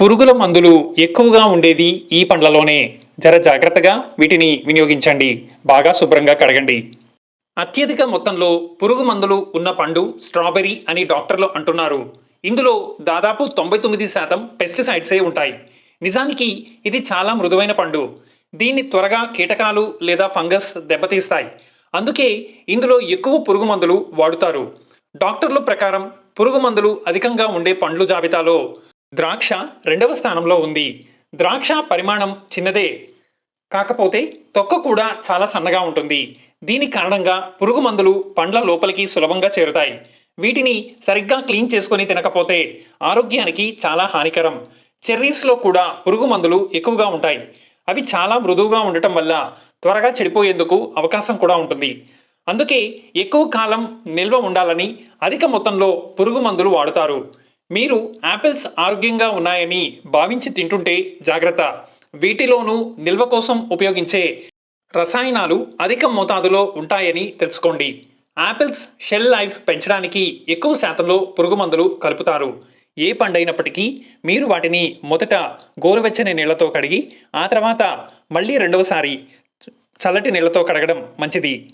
పురుగుల మందులు ఎక్కువగా ఉండేది ఈ పండ్లలోనే. జర జాగ్రత్తగా వీటిని వినియోగించండి. బాగా శుభ్రంగా కడగండి. అత్యధిక మొత్తంలో పురుగు మందులు ఉన్న పండు స్ట్రాబెర్రీ అని డాక్టర్లు అంటున్నారు. ఇందులో దాదాపు తొంభై తొమ్మిది శాతం పెస్టిసైడ్సే ఉంటాయి. నిజానికి ఇది చాలా మృదువైన పండు. దీన్ని త్వరగా కీటకాలు లేదా ఫంగస్ దెబ్బతీస్తాయి. అందుకే ఇందులో ఎక్కువ పురుగు మందులు వాడుతారు. డాక్టర్ల ప్రకారం పురుగు మందులు అధికంగా ఉండే పండ్లు జాబితాలో ద్రాక్ష రెండవ స్థానంలో ఉంది. ద్రాక్ష పరిమాణం చిన్నదే. కాకపోతే తొక్క కూడా చాలా సన్నగా ఉంటుంది. దీని కారణంగా పురుగు మందులు పండ్ల లోపలికి సులభంగా చేరుతాయి. వీటిని సరిగ్గా క్లీన్ చేసుకొని తినకపోతే ఆరోగ్యానికి చాలా హానికరం. చెర్రీస్లో కూడా పురుగు మందులు ఎక్కువగా ఉంటాయి. అవి చాలా మృదువుగా ఉండటం వల్ల త్వరగా చెడిపోయేందుకు అవకాశం కూడా ఉంటుంది. అందుకే ఎక్కువ కాలం నిల్వ ఉండాలని అధిక మొత్తంలో పురుగు మందులు వాడుతారు. మీరు యాపిల్స్ ఆరోగ్యంగా ఉన్నాయని భావించి తింటుంటే జాగ్రత్త. వీటిలోనూ నిల్వ కోసం ఉపయోగించే రసాయనాలు అధిక మోతాదులో ఉంటాయని తెలుసుకోండి. యాపిల్స్ షెల్ లైఫ్ పెంచడానికి ఎక్కువ శాతంలో పురుగు మందులు కలుపుతారు. ఏ పండైనప్పటికీ మీరు వాటిని మొదట గోరువెచ్చని నీళ్ళతో కడిగి ఆ తర్వాత మళ్ళీ రెండవసారి చల్లటి నీళ్ళతో కడగడం మంచిది.